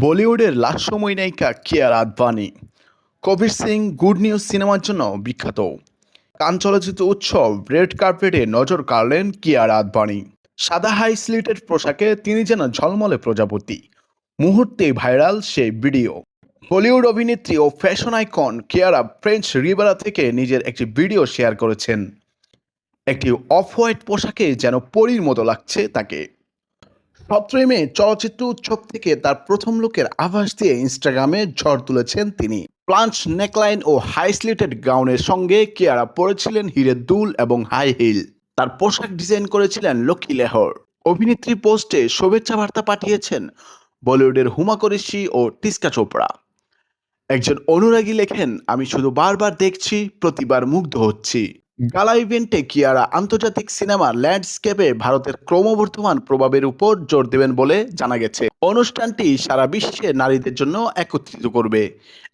বলিউডের লাস্যময়ী নায়িকা কিয়ারা আদভানি। কবির সিং গুড নিউজ সিনেমার জন্য বিখ্যাত। কান চলচ্চিত্র উৎসব রেড কার্পেটে নজর কাড়লেন কিয়ারা আদভানি। সাদা হাই স্লিটেড পোশাকে তিনি যেন ঝলমলে প্রজাপতি। মুহূর্তে ভাইরাল সেই ভিডিও। বলিউড অভিনেত্রী ও fashion icon Kiara French Riviera থেকে নিজের একটি ভিডিও শেয়ার করেছেন। একটি অফ হোয়াইট পোশাকে যেন পরীর মতো লাগছে তাকে। সতেরোই মে চলচ্চিত্র উৎসব থেকে তার প্রথম লুকের আভাস দিয়ে ইনস্টাগ্রামে ঝড় তুলেছেন তিনি। প্লাঞ্চ নেকলাইন ও হাই স্লিটেড গাউনের সঙ্গে কেয়ারা পরেছিলেন হিরে দুল এবং হাই হিল। তার পোশাক ডিজাইন করেছিলেন লক্ষ্মী লেহর। অভিনেত্রী পোস্টে শুভেচ্ছা বার্তা পাঠিয়েছেন বলিউডের হুমা করিসি ও টিস্কা চোপড়া। একজন অনুরাগী লেখেন, আমি শুধু বারবার দেখছি, প্রতিবার মুগ্ধ হচ্ছি। গালা ইভেন্টে কিয়ারা আন্তর্জাতিক সিনেমার ল্যান্ডস্কেপে ভারতের ক্রমবর্ধমান প্রভাবের উপর জোর দেবেন বলে জানা গেছে। অনুষ্ঠানটি সারা বিশ্বে নারীদের জন্য একত্রিত করবে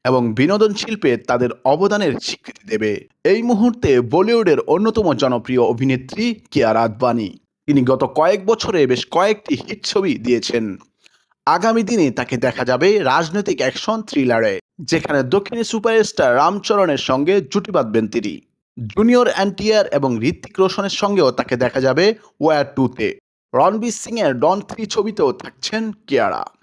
এবং বিনোদন শিল্পে তাদের অবদানের স্বীকৃতি দেবে। এই মুহূর্তে বলিউডের অন্যতম জনপ্রিয় অভিনেত্রী কিয়ারা আদবানি। তিনি গত কয়েক বছরে বেশ কয়েকটি হিট ছবি দিয়েছেন। আগামী দিনে তাকে দেখা যাবে রাজনৈতিক অ্যাকশন থ্রিলারে, যেখানে দক্ষিণী সুপারস্টার রামচরণের সঙ্গে জুটি বাঁধবেন তিনি। জুনিয়র অ্যান্টিয়ার এবং ঋত্বিক রোশনের সঙ্গেও তাকে দেখা যাবে ওয়ার টুতে। রণবীর সিংয়ের ডন থ্রি ছবিতেও থাকছেন কিয়ারা।